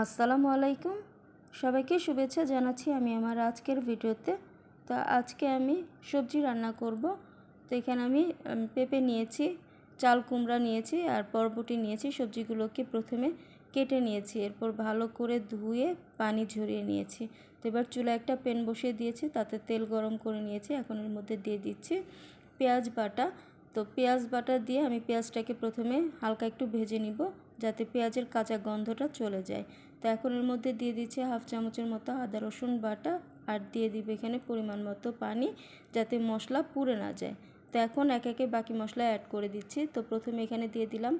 আসসালামু আলাইকুম। সবাইকে শুভেচ্ছা জানাচ্ছি আমি আমার আজকের ভিডিওতে। তো আজকে আমি সবজি রান্না করব। তো এখানে আমি পেঁপে নিয়েছি, চাল কুমড়া নিয়েছি আর বরবটি নিয়েছি। সবজিগুলোকে প্রথমে কেটে নিয়েছি, এরপর ভালো করে ধুয়ে পানি ঝরিয়ে নিয়েছি। তো এবার চুলা একটা প্যান বসিয়ে দিয়েছি, তাতে তেল গরম করে নিয়েছি। এখন এর মধ্যে দিয়ে দিচ্ছি পেঁয়াজ বাটা। তো পেঁয়াজ বাটা দিয়ে আমি পেঁয়াজটাকে প্রথমে হালকা একটু ভেজে নিব। যাতে পেঁয়াজের কাঁচা গন্ধটা চলে যায়। তো এখন এর মধ্যে দিয়ে দিচ্ছি হাফ চামচের মতো আদা, রসুন বাটা আর দিয়ে দিব এখানে পরিমাণ মতো পানি যাতে মশলা পুড়ে না যায়। তো এখন এক একে বাকি মশলা অ্যাড করে দিচ্ছি। তো প্রথমে এখানে দিয়ে দিলাম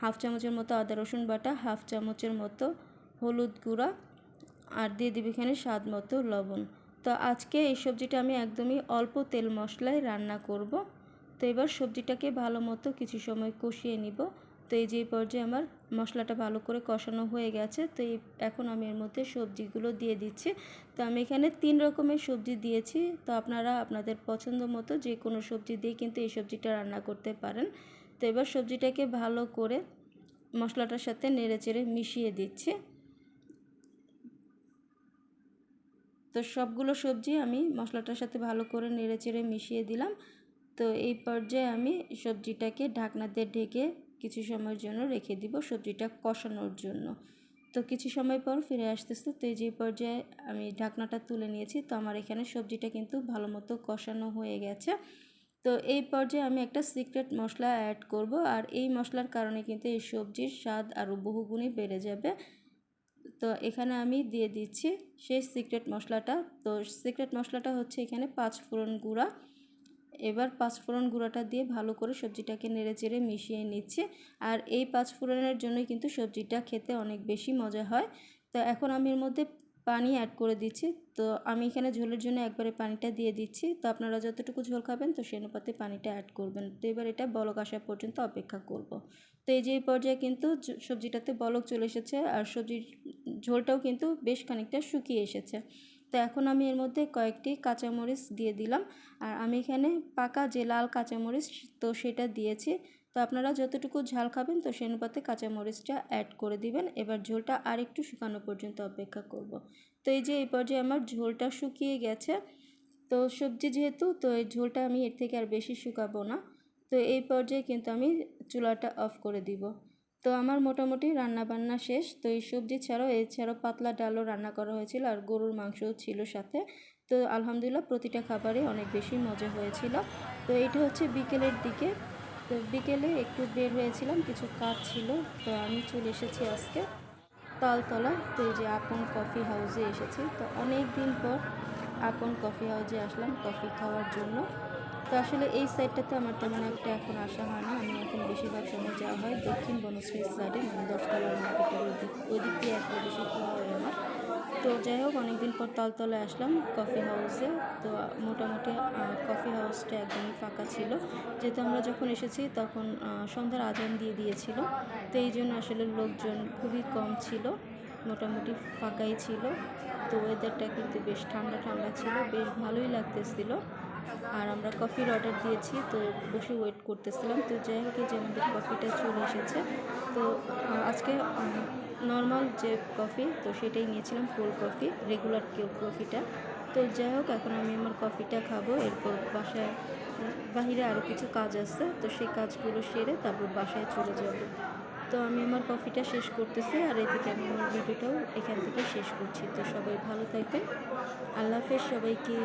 হাফ চামচের মতো আদা, রসুন বাটা, হাফ চামচের মতো হলুদ গুঁড়া আর দিয়ে দিবি এখানে স্বাদ মতো লবণ। তো আজকে এই সবজিটা আমি একদমই অল্প তেল মশলায় রান্না করব। তো এবার সবজিটাকে ভালো মতো কিছু সময় কষিয়ে নিব। তো এই যে পর্যায়ে আমার মশলাটা ভালো করে কষানো হয়ে গেছে, তো এই এখন আমি এর মধ্যে সবজিগুলো দিয়ে দিচ্ছি। তো আমি এখানে তিন রকমের সবজি দিয়েছি, তো আপনারা আপনাদের পছন্দ মতো যে কোনো সবজি দিয়ে কিন্তু এই সবজিটা রান্না করতে পারেন। তো এবার সবজিটাকে ভালো করে মশলাটার সাথে নেড়েচেড়ে মিশিয়ে দিচ্ছি। তো সবগুলো সবজি আমি মশলাটার সাথে ভালো করে নেড়েচেড়ে মিশিয়ে দিলাম। তো এই পর্যায়ে আমি সবজিটাকে ঢাকনা দিয়ে ঢেকে কিছু সময়ের জন্য রেখে দিব সবজিটা কষানোর জন্য। তো কিছু সময় পর ফিরে আসতেছে। তো এই যে পর্যায়ে আমি ঢাকনাটা তুলে নিয়েছি। তো আমার এখানে সবজিটা কিন্তু ভালো মতো কষানো হয়ে গেছে। তো এই পর্যায়ে আমি একটা সিক্রেট মশলা অ্যাড করব। আর এই মশলার কারণে কিন্তু এই সবজির স্বাদ আরও বহুগুণই বেড়ে যাবে। তো এখানে আমি দিয়ে দিচ্ছি সেই সিক্রেট মশলাটা। তো সিক্রেট মশলাটা হচ্ছে এখানে পাঁচ ফোড়ন গুঁড়া। এবার পাঁচফোড়ন গুঁড়াটা দিয়ে ভালো করে সবজিটাকে নেড়ে চেড়ে মিশিয়ে নিচ্ছে। আর এই পাঁচ ফোড়নের জন্যই কিন্তু সবজিটা খেতে অনেক বেশি মজা হয়। তো এখন আমি এর মধ্যে পানি অ্যাড করে দিচ্ছি। তো আমি এখানে ঝোলের জন্য একবারে পানিটা দিয়ে দিচ্ছি। তো আপনারা যতটুকু ঝোল খাবেন, তো সেই অনুপাতে পানিটা অ্যাড করবেন। তো এবার এটা বলক আসা পর্যন্ত অপেক্ষা করব। তো এই যে এই পর্যায়ে কিন্তু সবজিটাতে বলক চলে এসেছে। আর সবজির ঝোলটাও কিন্তু বেশ খানিকটা শুকিয়ে এসেছে। তো এখন আমি এর মধ্যে কয়েকটি কাঁচামরিচ দিয়ে দিলাম। আর আমি এখানে পাকা যে লাল কাঁচামরিচ তো সেটা দিয়েছি। তো আপনারা যতটুকু ঝাল খাবেন তো সেই অনুপাতে কাঁচামরিচটা অ্যাড করে দিবেন। এবার ঝোলটা আর একটু শুকানো পর্যন্ত অপেক্ষা করব। তো এই যে এই পর্যায়ে আমার ঝোলটা শুকিয়ে গেছে। তো সবজি যেহেতু, তো এই ঝোলটা আমি এর থেকে আর বেশি শুকাবো না। তো এই পর্যায়ে কিন্তু আমি চুলাটা অফ করে দিব। তো আমার মোটামুটি রান্না বান্না শেষ। তো এই সবজি ছাড়াও এছাড়াও পাতলা ডালও রান্না করা হয়েছিল আর গরুর মাংসও ছিল সাথে। তো আলহামদুলিল্লাহ প্রতিটা খাবারে অনেক বেশি মজা হয়েছিল। তো এটা হচ্ছে বিকেলের দিকে। তো বিকেলে একটু বের হয়েছিলাম, কিছু কাজ ছিল। তো আমি চলে এসেছি আজকে তালতলা। তো এই যে আপন কফি হাউসে এসেছি। তো অনেক দিন পর আপন কফি হাউসে আসলাম কফি খাওয়ার জন্য। তো আসলে এই সাইডটাতে আমার তেমন একটা এখন আসা হয় না। আমি এখন বেশিরভাগ সময় যাওয়া হয় দক্ষিণ বনশ্রী সাইডে মানে দশতলার মার্কেটের ওই দিক দিয়ে বেশি হয় আমার তো যাই হোক, অনেকদিন পর তালতলায় আসলাম কফি হাউসে তো মোটামুটি কফি হাউসটা একদমই ফাঁকা ছিল। যেহেতু আমরা যখন এসেছি তখন সন্ধ্যার আজান দিয়ে দিয়েছিল। তো এই জন্য আসলে লোকজন খুবই কম ছিল, মোটামুটি ফাঁকাই ছিল। তো ওয়েদারটা কিন্তু বেশ ঠান্ডা ঠান্ডা ছিল, বেশ ভালোই লাগতেছিল। আর আমরা কফির অর্ডার দিয়েছি, তো বসে ওয়েট করতেছিলাম। তো যাই হোক যে আমাদের কফিটা চলে এসেছে। তো আজকে নর্মাল যে কফি তো সেটাই নিয়েছিলাম কোল্ড কফি রেগুলার কফিটা তো যাই হোক, এখন আমি আমার কফিটা খাব। এরপর বাসায়, বাহিরে আরও কিছু কাজ আছে, তো সেই কাজগুলো সেরে তারপর বাসায় চলে যাব। তো আমি আমার কফিটা শেষ করতেছি, আর এদিকে আমি আমার ভিডিওটাও এখান থেকে শেষ করছি। তো সবাই ভালো থাকবেন। আল্লাহ হাফেজ সবাইকে।